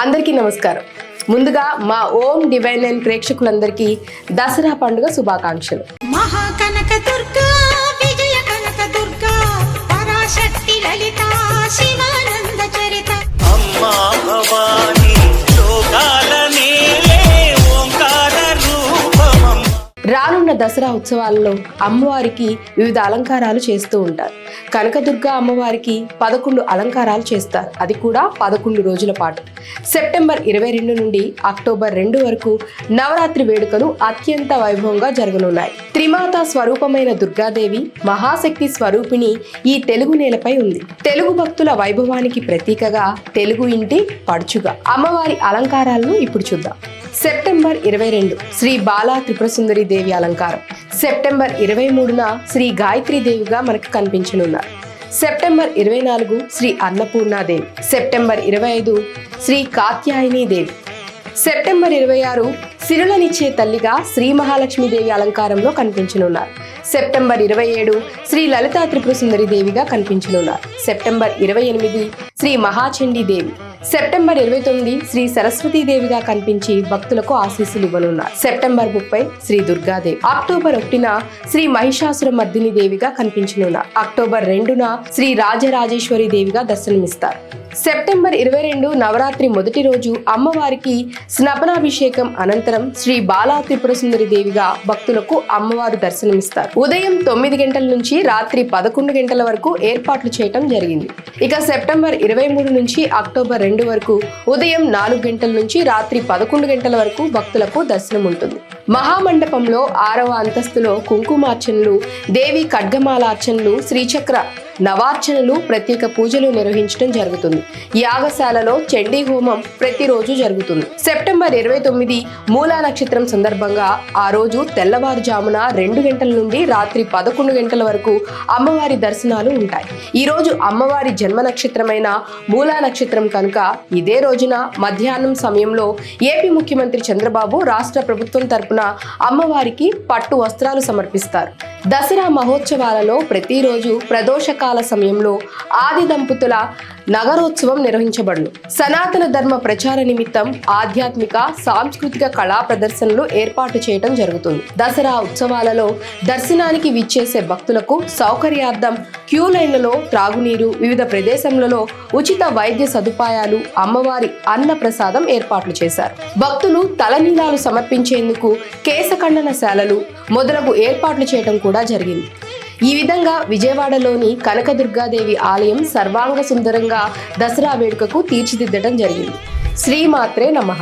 అందరికీ నమస్కారం. ముందుగా మా ఓం డివైన్ అండ్ ప్రేక్షకులందరికీ దసరా పండుగ శుభాకాంక్షలు. మహాకనక దుర్గా విజయ కనక దుర్గా పరాశక్తి లలితా రానున్న దసరా ఉత్సవాలలో అమ్మవారికి వివిధ అలంకారాలు చేస్తూ ఉంటారు. కనకదుర్గ అమ్మవారికి పదకొండు అలంకారాలు చేస్తారు. అది కూడా పదకొండు రోజుల పాటు. సెప్టెంబర్ ఇరవై రెండు నుండి అక్టోబర్ రెండు వరకు నవరాత్రి వేడుకలు అత్యంత వైభవంగా జరగనున్నాయి. త్రిమాత స్వరూపమైన దుర్గాదేవి మహాశక్తి స్వరూపిణి ఈ తెలుగు నేలపై ఉంది. తెలుగు భక్తుల వైభవానికి ప్రతీకగా తెలుగు ఇంటి పడుచుగా. అమ్మవారి అలంకారాలను ఇప్పుడు చూద్దాం. సెప్టెంబర్ ఇరవై రెండు శ్రీ బాలా త్రిపురసుందరి దేవి అలంకారం. సెప్టెంబర్ ఇరవై మూడున శ్రీ గాయత్రి దేవిగా మనకు కనిపించనున్నారు. సెప్టెంబర్ ఇరవై నాలుగు శ్రీ అన్నపూర్ణాదేవి సెప్టెంబర్ ఇరవై ఐదు శ్రీ కాత్యాయని దేవి. సెప్టెంబర్ ఇరవై ఆరు సిరులనిచ్చే తల్లిగా శ్రీ మహాలక్ష్మీదేవి అలంకారంలో కనిపించనున్నారు. సెప్టెంబర్ ఇరవై ఏడు శ్రీ లలితా త్రిపుర సుందరి దేవిగా కనిపించనున్నారు. సెప్టెంబర్ ఇరవై ఎనిమిది శ్రీ మహాచండీ దేవి. సెప్టెంబర్ ఇరవై తొమ్మిది శ్రీ సరస్వతీ దేవిగా కనిపించి భక్తులకు ఆశీస్సులు ఇవ్వనున్నారు. సెప్టెంబర్ ముప్పై శ్రీ దుర్గాదేవి. అక్టోబర్ ఒకటిన శ్రీ మహిషాసుర మర్దిని దేవిగా కనిపించనున్నారు. అక్టోబర్ రెండున శ్రీ రాజరాజేశ్వరి దేవిగా దర్శనమిస్తారు. సెప్టెంబర్ ఇరవై రెండు నవరాత్రి మొదటి రోజు అమ్మవారికి స్నపనాభిషేకం అనంతరం శ్రీ బాలా త్రిపుర సుందరి దేవిగా భక్తులకు అమ్మవారు దర్శనమిస్తారు. ఉదయం తొమ్మిది గంటల నుంచి రాత్రి పదకొండు గంటల వరకు ఏర్పాట్లు చేయటం జరిగింది. ఇక సెప్టెంబర్ ఇరవై మూడు నుంచి అక్టోబర్ రెండు వరకు ఉదయం నాలుగు గంటల నుంచి రాత్రి పదకొండు గంటల వరకు భక్తులకు దర్శనం ఉంటుంది. మహామండపంలో ఆరవ అంతస్తులో కుంకుమార్చనలు దేవి ఖడ్గమాలార్చనలు శ్రీచక్ర నవార్చనలు ప్రత్యేక పూజలు నిర్వహించడం జరుగుతుంది. యాగశాలలో చండీ హోమం ప్రతిరోజు జరుగుతుంది. సెప్టెంబర్ ఇరవై తొమ్మిది మూలా నక్షత్రం సందర్భంగా ఆ రోజు తెల్లవారుజామున రెండు గంటల నుండి రాత్రి పదకొండు గంటల వరకు అమ్మవారి దర్శనాలు ఉంటాయి. ఈ రోజు అమ్మవారి జన్మ నక్షత్రమైన మూలా నక్షత్రం కనుక ఇదే రోజున మధ్యాహ్నం సమయంలో ఏపీ ముఖ్యమంత్రి చంద్రబాబు రాష్ట్ర ప్రభుత్వం తరపున అమ్మవారికి పట్టు వస్త్రాలు సమర్పిస్తారు. దసరా మహోత్సవాలలో ప్రతిరోజు ప్రదోషకాల సమయంలో ఆది దంపతుల నగరోత్సవం నిర్వహించబడును. సనాతన ధర్మ ప్రచార నిమిత్తం ఆధ్యాత్మిక సాంస్కృతిక కళా ప్రదర్శనలు ఏర్పాటు చేయడం జరుగుతుంది. దసరా ఉత్సవాలలో దర్శనానికి విచ్చేసే భక్తులకు సౌకర్యార్థం క్యూ లైన్లలో త్రాగునీరు వివిధ ప్రదేశంలలో ఉచిత వైద్య సదుపాయాలు అమ్మవారి అన్న ప్రసాదం ఏర్పాట్లు చేశారు. భక్తులు తలనీలాలు సమర్పించేందుకు కేశఖండన శాలలు మొదలగు ఏర్పాట్లు చేయడం కూడా జరిగింది. ఈ విధంగా విజయవాడలోని కనకదుర్గాదేవి ఆలయం సర్వాంగ సుందరంగా దసరా వేడుకకు తీర్చిదిద్దడం జరిగింది. శ్రీమాత్రే నమః.